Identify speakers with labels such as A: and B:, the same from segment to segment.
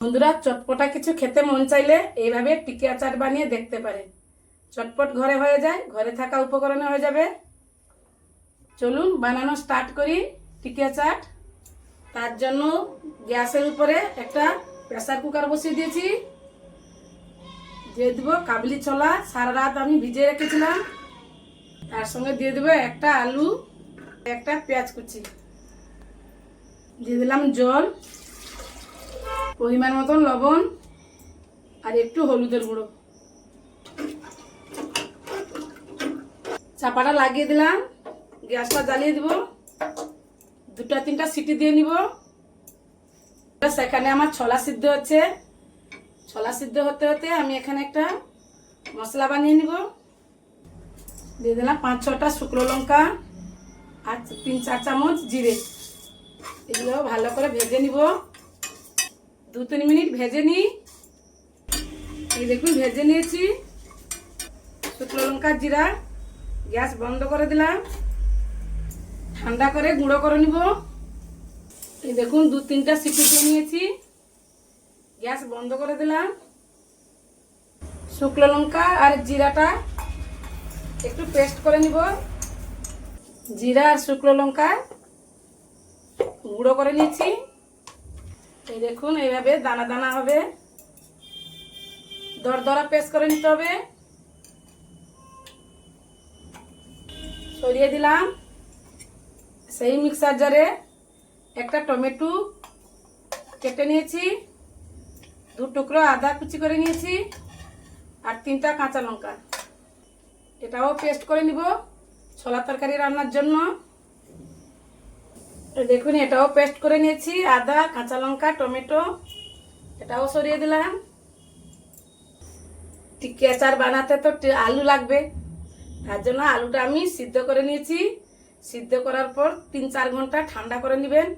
A: বন্ধুরা, চটপটা কিছু খেতে মন চাইলে এইভাবে টিকি আচার বানিয়ে দেখতে পারে চটপট ঘরে হয়ে যায়, ঘরে থাকা উপকরণে হয়ে যাবে। চলুন, বানানো স্টার্ট করি টিকি আচার তার জন্য গ্যাসের উপরে একটা প্রেসার কুকার বসিয়ে দিয়েছি। দিয়ে দেবো কাবলি ছোলা। সারা রাত আমি ভিজিয়ে রেখেছিলাম। তার সঙ্গে দিয়ে দেবো একটা আলু, একটা পেঁয়াজ কুচি। দিয়ে দিলাম জল। পরিমাণ মতন লবণ আর একটু হলুদের গুঁড়ো। চাপাটা লাগিয়ে দিলাম, গ্যাসটা জ্বালিয়ে দিব। দুটা তিনটা সিটি দিয়ে নিব। সেখানে আমার ছোলা সিদ্ধ হচ্ছে। ছলা সিদ্ধ হতে হতে আমি এখানে একটা মশলা বানিয়ে নিব। দিয়ে দিলাম পাঁচ ছটা শুকনো লঙ্কা আর তিন চার চামচ জিরে। এগুলো ভালো করে ভেজে নিব। দু তিন মিনিট ভেজে নিই। এই দেখুন, ভেজে নিয়েছি। শুকনো লঙ্কা জিরা, গ্যাস বন্ধ করে দিলাম। ঠান্ডা করে গুঁড়ো করে নিব। এই দেখুন দু তিনটা সিটি দিয়ে নিয়েছি। গ্যাস বন্ধ করে দিলাম। শুকনো লঙ্কা আর জিরাটা একটু পেস্ট করে নিব। জিরা আর শুকনো লঙ্কা গুঁড়ো করে নিয়েছি। এই দেখুন, এইভাবে দানা দানা হবে। দরদরা পেস্ট করে নিতে হবে। সরিয়ে দিলাম। সেই মিক্সার জারে একটা টমেটো কেটে নিয়েছি। দু টুকরো আদা কুচি করে নিয়েছি আর তিনটা কাঁচা লঙ্কা। এটাও পেস্ট করে নিব ছোলা তরকারি রান্নার জন্য। দেখুন, এটাও পেস্ট করে নিয়েছি। আদা, কাঁচা লঙ্কা, টমেটো, এটাও সরিয়ে দিলাম। টিকি আচার বানাতে তো আলু লাগবে। তার জন্য আলুটা আমি সিদ্ধ করে নিয়েছি। সিদ্ধ করার পর তিন চার ঘণ্টা ঠান্ডা করে নেবেন।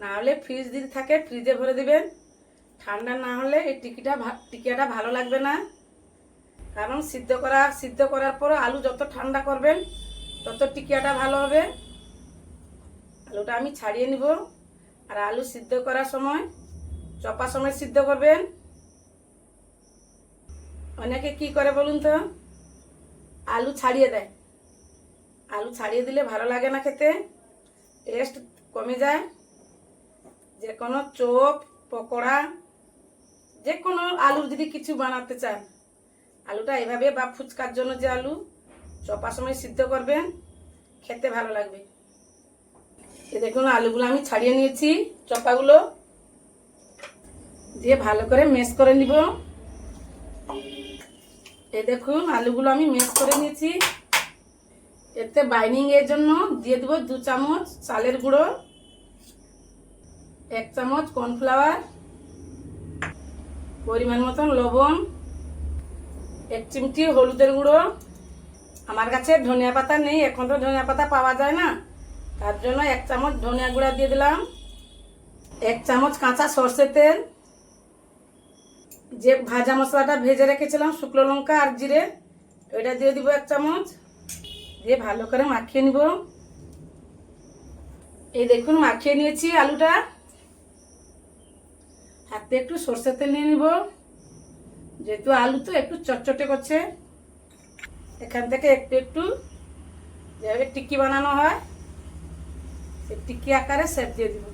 A: না হলে ফ্রিজ যদি থাকে ফ্রিজে ভরে দিবেন। ঠান্ডা না হলে এই টিকিটা টিকিয়াটা ভালো লাগবে না। কারণ সিদ্ধ করা সিদ্ধ করার পর আলু যত ঠান্ডা করবেন, তত টিকিয়াটা ভালো হবে। আলুটা আমি ছাড়িয়ে নিব। আর আলু সিদ্ধ করার সময় চপার সময় সিদ্ধ করবেন। অনেকে কি করে বলুন তো? আলু ছাড়িয়ে দেয়। আলু ছাড়িয়ে দিলে ভালো লাগে না খেতে। টেস্ট কমে যায়। যে কোনো চোপ, পকোড়া, যে কোনো আলুর যদি কিছু বানাতে চান। আলুটা এভাবে বা ফুচকার জন্য যে আলু চপার সময় সিদ্ধ করবেন, খেতে ভালো লাগবে। এই দেখুন, আলুগুলো আমি ছাড়িয়ে নিয়েছি, চপাগুলো। দিয়ে ভালো করে মেশ করে নিব। এ দেখুন, আলুগুলো আমি মেশ করে নিয়েছি। এতে বাইন্ডিং এর জন্য দিয়ে দেবো দু চামচ চালের গুঁড়ো, এক চামচ কর্নফ্লাওয়ার, পরিমাণ মতন লবণ, এক চিমটি হলুদের গুঁড়ো। আমার কাছে ধনিয়া পাতা নেই, এখন তো ধনিয়া পাতা পাওয়া যায় না। তার জন্য এক চামচ ধনিয়া গুঁড়া দিয়ে দিলাম। এক চামচ কাঁচা সর্ষে তেল। যে ভাজা মশলাটা ভেজে রেখেছিলাম শুকনো লঙ্কা আর জিরে, ওইটা দিয়ে দিব এক চামচ। দিয়ে ভালো করে মাখিয়ে নিব। এই দেখুন, মাখিয়ে নিয়েছি আলুটা। হাতে একটু সর্ষে তেল নিয়ে নিব। যেহেতু আলু তো একটু চটচটে করছে, এখান থেকে একটু একটু যেভাবে টিক্কি বানানো হয়। সেই টিক্কি আকারে সেপ দিয়ে দিব।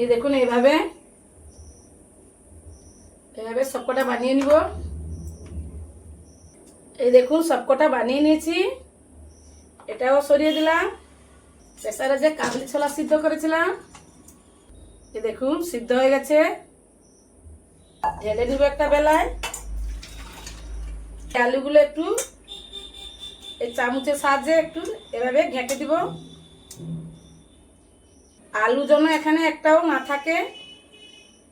A: এই দেখুন, এইভাবে এইভাবে সবকটা বানিয়ে নিব। এই দেখুন, সবকটা বানিয়ে নিয়েছি। এটাও সরিয়ে দিলাম। প্রেসারে যে কাবলি ছোলা সিদ্ধ করেছিলাম, এই দেখুন, সিদ্ধ হয়ে গেছে। ঢেলে নিব একটা বেলায়। আলুগুলো একটু এই চামচের সাহায্যে একটু এভাবে ঘেঁটে দিব। আলু যেন এখানে একটাও না থাকে,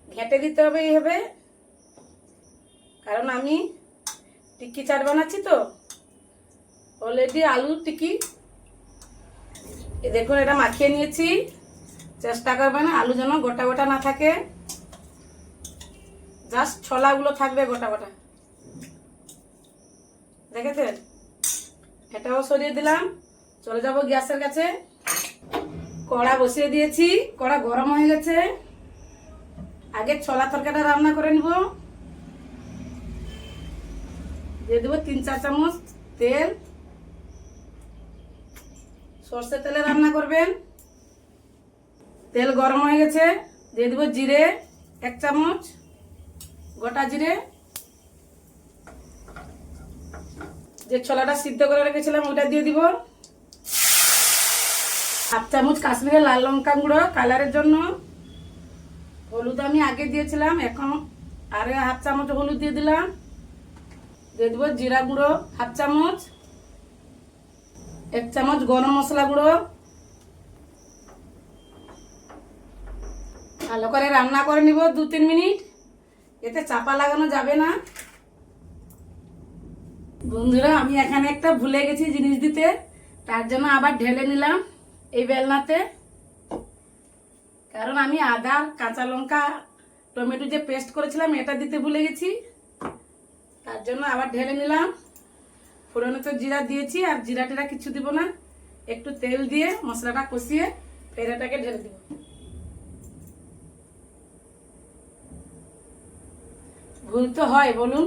A: ঘেঁটে দিতে হবে এইভাবে। কারণ আমি টিকি চাট বানাচ্ছি তো অলরেডি আলু টিকি দেখুন, এটা মাখিয়ে নিয়েছি। চেষ্টা করবেন আলু যেন গোটা গোটা না থাকে। জাস্ট ছোলাগুলো থাকবে গোটা গোটা। দেখেছেন? এটাও সরিয়ে দিলাম। চলে যাব গ্যাসের কাছে। কড়া বসিয়ে দিয়েছি। কড়া গরম হয়ে গেছে। আগে ছোলা তরকারিটা রান্না করে নিব। দিয়ে দেবো তিন চার চামচ তেল। সর্ষে তেলে রান্না করবেন। তেল গরম হয়ে গেছে। দিয়ে দেবো জিরে এক চামচ। গোটা জিরে। যে ছোলাটা সিদ্ধ করে রেখেছিলাম ওটা দিয়ে দিব। হাফ চামচ কাশ্মীরের লাল লঙ্কা গুঁড়ো কালারের জন্য। হলুদ আমি আগে দিয়েছিলাম, এখন আরে হাফ চামচ হলুদ দিয়ে দিলাম। দিয়ে দেবো জিরা গুঁড়ো, হাফ চামচ। এক চামচ গরম মশলা গুঁড়ো। ভালো করে রান্না করে নিব দু তিন মিনিট। এতে চাপা লাগানো যাবে না। বন্ধুরা, আমি এখানে একটা ভুলে গেছি জিনিস দিতে। তার জন্য আবার ঢেলে নিলাম এই বেলনাতে। কারণ আমি আদা, কাঁচা লঙ্কা, টমেটো যে পেস্ট করেছিলাম, এটা দিতে ভুলে গেছি। তার জন্য আবার ঢেলে নিলাম। ফোড়নে তো জিরা দিয়েছি, আর জিরা টিরা কিছু দিব না। একটু তেল দিয়ে মশলাটা কষিয়ে ফের এটাকে ঢেলে দিব। ভুল তো হয়, বলুন।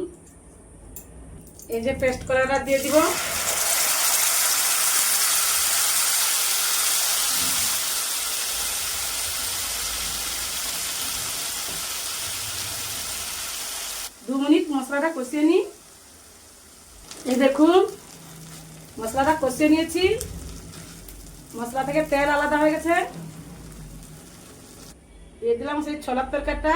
A: এই যে পেস্ট করাটা দিয়ে দিব। দু মিনিট মশলাটা কষিয়ে নিই। এই দেখুন, মশলাটা কষিয়ে নিয়েছি। মশলা থেকে তেল আলাদা হয়ে গেছে। দিয়ে দিলাম সেই ছোলার তরকারিটা।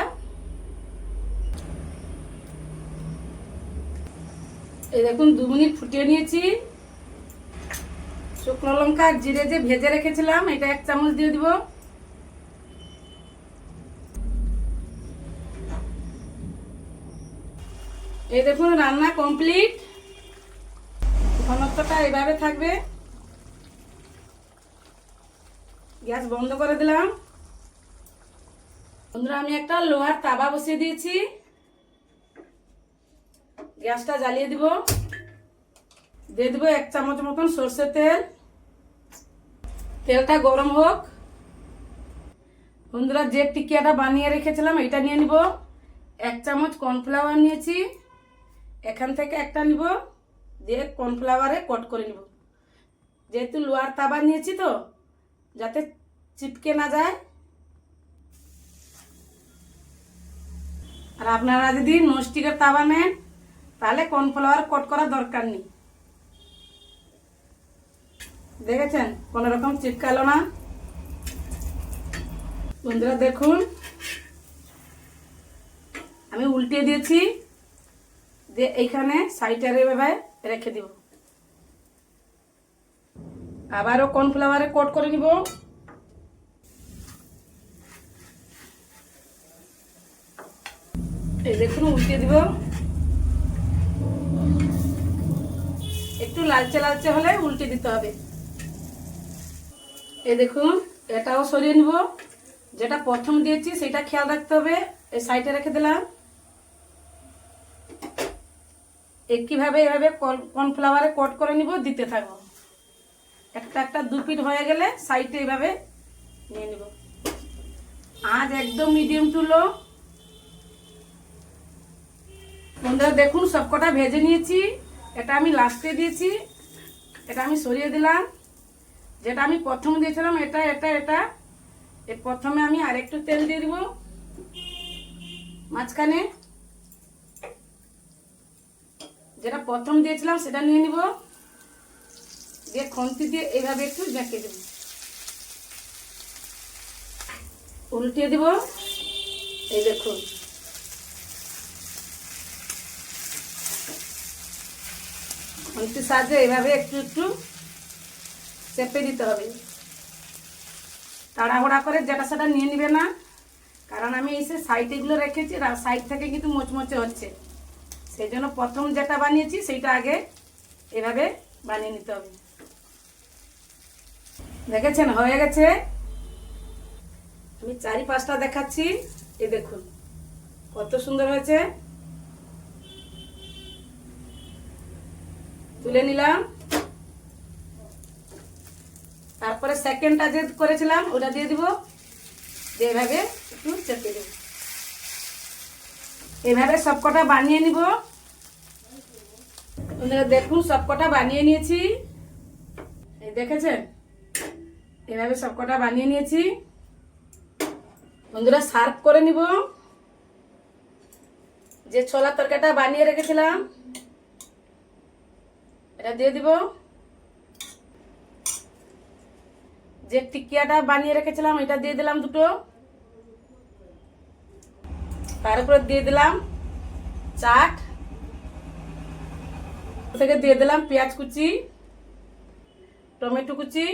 A: এই দেখুন, দু মিনিট ফুটিয়ে নিয়েছি। শুকনো লঙ্কা, জিরে যে ভেজে রেখেছিলাম, এটা এক চামচ দিয়ে দিব। এই দেখুন, রান্না কমপ্লিট। ঘনত্বটা এভাবে থাকবে। গ্যাস বন্ধ করে দিলাম। বন্ধুরা, আমি একটা লোহার তাবা বসিয়ে দিয়েছি। গ্যাসটা জ্বালিয়ে দিব। দিয়ে দিব এক চামচ মতন সর্ষের তেল। তেলটা গরম হোক। বন্ধুরা, যে টিকিয়াটা বানিয়ে রেখেছিলাম, এটা নিয়ে নিব। এক চামচ কর্নফ্লাওয়ার নিয়েছি। এখান থেকে একটা নিব। দিয়ে কর্নফ্লাওয়ারে কট করে নিব। যেহেতু লোহার তাবা নিয়েছি তো, যাতে চিপকে না যায়। আর আপনারা যদি নস্টিকের তাবা নেন তাহলে কর্নফ্লাওয়ার কট করার দরকার নেই। দেখেছেন? কোনো রকম চিপকালো না। বন্ধুরা, দেখুন। আমি উল্টিয়ে দিয়েছি যে এইখানে সাইডের এভাবে রেখে দিব। আবারও কর্নফ্লাওয়ারে কোট করে নিব? এই দেখুন, উল্টে দিব। একটু লালচে লালচে হলে উল্টে দিতে হবে। এই দেখুন, এটাও সরিয়ে নিব। যেটা প্রথম দিয়েছি, সেটা খেয়াল রাখতে হবে। এই সাইডে রেখে দিলাম। একইভাবে এভাবে কর্নফ্লাওয়ারে কট করে নিব, দিতে থাকব। একটা একটা দু পিট হয়ে গেলে সাইডে এইভাবে নিয়ে নিব। আজ একদম মিডিয়াম টু লো। বন্ধুরা, দেখুন, সবকটা ভেজে নিয়েছি। এটা আমি লাস্টে দিয়েছি, এটা আমি সরিয়ে দিলাম। যেটা আমি প্রথম দিয়েছিলাম, এটা এটা এটা। এর প্রথমে আমি আরেকটু তেল দিয়ে দিব। মাঝখানে যেটা প্রথম দিয়েছিলাম, সেটা নিয়ে নিব। দিয়ে খন্তি দিয়ে এইভাবে একটু বেঁকে দেব। উল্টিয়ে দিব। এই দেখুন। খন্তির সাহায্যে এইভাবে একটু একটু চেপে দিতে হবে। তাড়াহুড়া করে যেটা সেটা নিয়ে নিবে না, কারণ আমি এই সাইডেগুলো রেখেছি সাইড থেকে কিন্তু মোচমোচে হচ্ছে। সেই জন্য প্রথম যেটা বানিয়েছি, সেইটা আগে এভাবে বানিয়ে নিতে হবে। দেখেছেন? হয়ে গেছে? আমি চারি পাঁচটা দেখাচ্ছি এই দেখুন, কত সুন্দর হয়েছে। তুলে নিলাম। তারপরে সেকেন্ডটা যে করেছিলাম, ওটা দিয়ে দিব। এভাবে একটু চেপে দেব। এভাবে সবকটা বানিয়ে নিব। বন্ধুরা, দেখুন, সবকটা বানিয়ে নিয়েছি। দেখেছেন? এভাবে সবকটা বানিয়ে নিয়েছি। বন্ধুরা, সার্ভ করে নিব। যে ছোলা তরকারিটা বানিয়ে রেখেছিলাম এটা দিয়ে দিব। যে টিকিয়াটা বানিয়ে রেখেছিলাম, এটা দিয়ে দিলাম দুটো। তার উপরে দিয়ে দিলাম চাট। থেকে দিয়ে দিলাম পেঁয়াজ কুচি, টমেটো কুচি।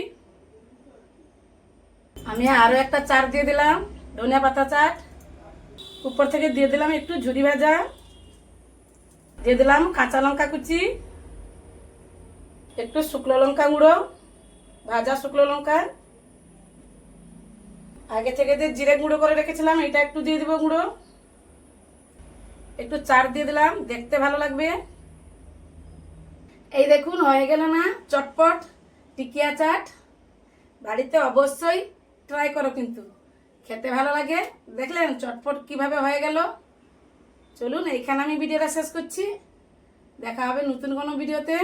A: আমি আরও একটা চাট দিয়ে দিলাম, ধনিয়া পাতা চাট। উপর থেকে দিয়ে দিলাম একটু ঝুরি ভাজা। দিয়ে দিলাম কাঁচা লঙ্কা কুচি। একটু শুকনো লঙ্কা গুঁড়ো, ভাজা শুকনো লঙ্কা। আগে থেকে যে জিরে গুঁড়ো করে রেখেছিলাম, এটা একটু দিয়ে দিব গুঁড়ো। একটু চার দিয়ে দিলাম, দেখতে ভালো লাগবে। এই দেখুন, হয়ে গেল না, চটপট টিকিয়া চাট। বাড়িতে অবশ্যই ট্রাই করো কিন্তু। খেতে ভালো লাগে। দেখলেন চটপট কীভাবে হয়ে গেল। চলুন, এইখানে আমি ভিডিওটা শেষ করছি। দেখা হবে নতুন কোনো ভিডিওতে।